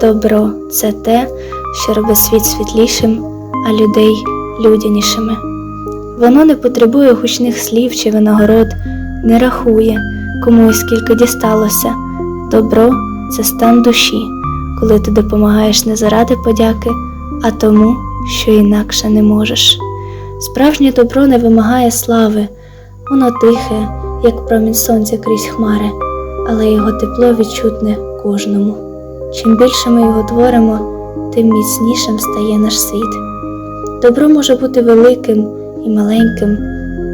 Добро це те, що робить світ світлішим, а людей людянішими. Воно не потребує гучних слів чи винагород, не рахує, кому і скільки дісталося. Добро це стан душі, коли ти допомагаєш не заради подяки, а тому, що інакше не можеш. Справжнє добро не вимагає слави, воно тихе, як промінь сонця крізь хмари, але його тепло відчутне кожному. Чим більше ми його творимо, тим міцнішим стає наш світ. Добро може бути великим і маленьким,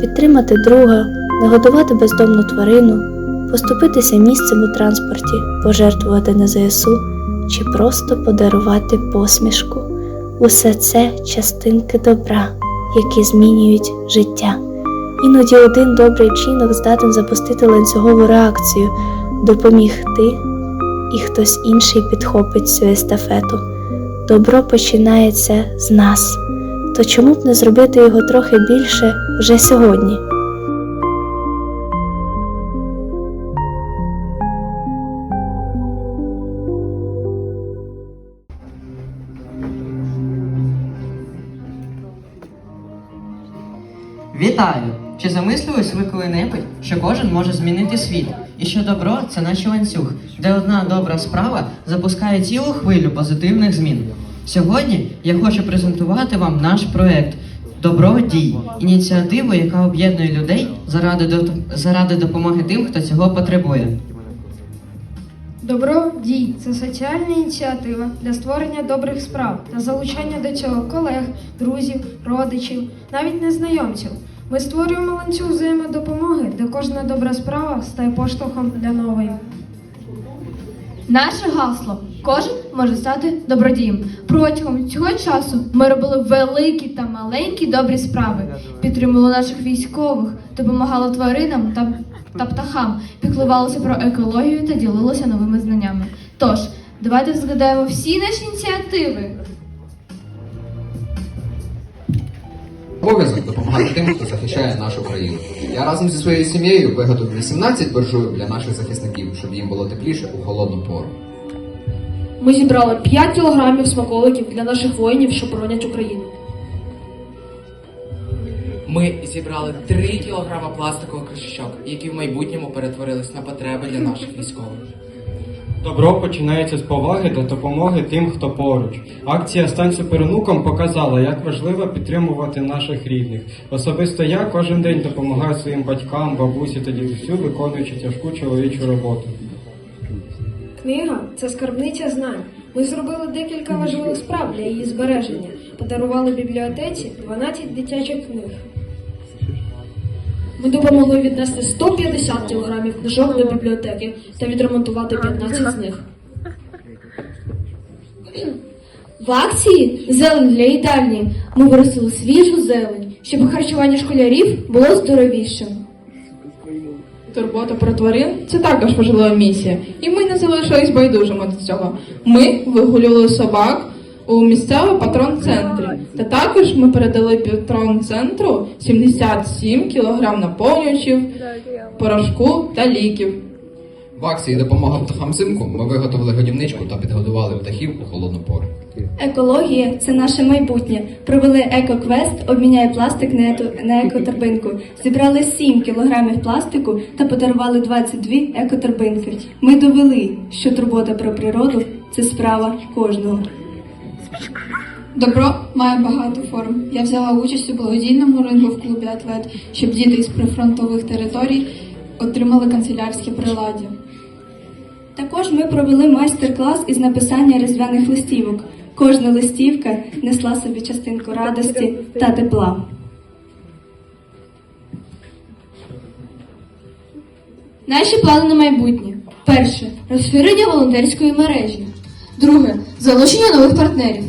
підтримати друга, нагодувати бездомну тварину, поступитися місцем у транспорті, пожертвувати на ЗСУ чи просто подарувати посмішку. Усе це частинки добра, які змінюють життя. Іноді один добрий вчинок здатен запустити ланцюгову реакцію, допоміг ти, і хтось інший підхопить цю естафету. Добро починається з нас. То чому б не зробити його трохи більше вже сьогодні? Вітаю! Чи замислювались ви коли-небудь, що кожен може змінити світ? І що добро це наче ланцюг, де одна добра справа запускає цілу хвилю позитивних змін. Сьогодні я хочу презентувати вам наш проект Добро дій, ініціативу, яка об'єднує людей заради, заради допомоги тим, хто цього потребує. Добро дій це соціальна ініціатива для створення добрих справ та залучання до цього колег, друзів, родичів, навіть незнайомців. Ми створюємо ланцюг взаємодопомоги, де кожна добра справа стає поштовхом для нової. Наше гасло кожен може стати добродієм. Протягом цього часу ми робили великі та маленькі добрі справи, підтримували наших військових, допомагали тваринам та, та птахам, піклувалися про екологію та ділилися новими знаннями. Тож, давайте згадаємо всі наші ініціативи. Обов'язок допомагати тим, хто захищає нашу країну. Я разом зі своєю сім'єю виготовив 18 буржуйок для наших захисників, щоб їм було тепліше у холодну пору. Ми зібрали 5 кілограмів смаколиків для наших воїнів, що боронять Україну. Ми зібрали 3 кілограма пластикових кришечок, які в майбутньому перетворились на потреби для наших військових. Добро починається з поваги та допомоги тим, хто поруч. Акція «Стань суперонуком» показала, як важливо підтримувати наших рідних. Особисто я кожен день допомагаю своїм батькам, бабусі та дідусю, виконуючи тяжку чоловічу роботу. Книга це скарбниця знань. Ми зробили декілька важливих справ для її збереження. Подарували бібліотеці 12 дитячих книг. Ми допомогли віднести 150 кілограмів книжок до бібліотеки та відремонтувати 15 з них. В акції Зелень для їдальні ми виростили свіжу зелень, щоб харчування школярів було здоровішим. Турбота про тварин це також важлива місія, і ми не залишились байдужими до цього. Ми вигулювали собак у місцевому патрон-центрі. Та також ми передали патрон-центру 77 кг наповнювачів, порошку та ліків. В акції допомога птахам взимку ми виготовили годівничку та підгодували птахів у холодну пору. Екологія це наше майбутнє. Провели екоквест, обміняй пластик на екоторбинку. Зібрали 7 кілограмів пластику та подарували 22 екоторбинки. Ми довели, що турбота про природу це справа кожного. Добро має багато форм. Я взяла участь у благодійному рингу в клубі Атлет, щоб діти із прифронтових територій отримали канцелярське приладдя. Також ми провели майстер-клас із написання різдвяних листівок. Кожна листівка несла собі частинку радості та тепла. Наші плани на майбутнє. Перше розширення волонтерської мережі. Друге залучення нових партнерів.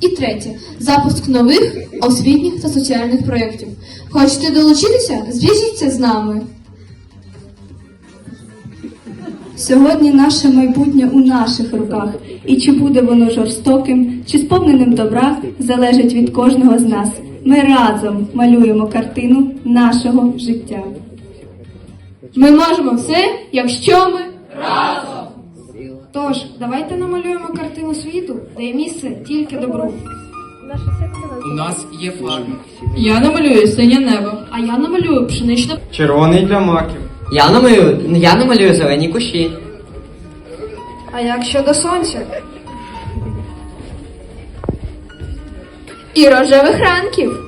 І третє запуск нових освітніх та соціальних проєктів. Хочете долучитися? Зв'яжіться з нами. Сьогодні наше майбутнє у наших руках, і чи буде воно жорстоким, чи сповненим добра, залежить від кожного з нас. Ми разом малюємо картину нашого життя. Ми можемо все, якщо ми Тож, давайте намалюємо картину світу, де є місце тільки добру. У нас є флаг. Я намалюю синє небо. А я намалюю пшеничне Червоний для маків. Я намалюю, я намалюю зелені кущі. А як щодо сонця? І рожевих ранків.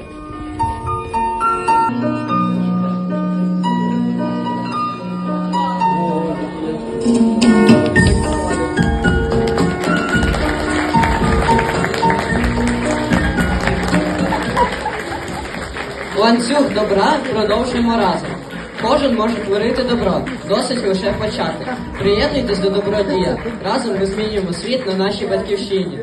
Ланцюг добра продовжуємо разом. Кожен може творити добро, досить лише почати. Приєднуйтесь до добродія. Разом ми змінюємо світ на нашій батьківщині.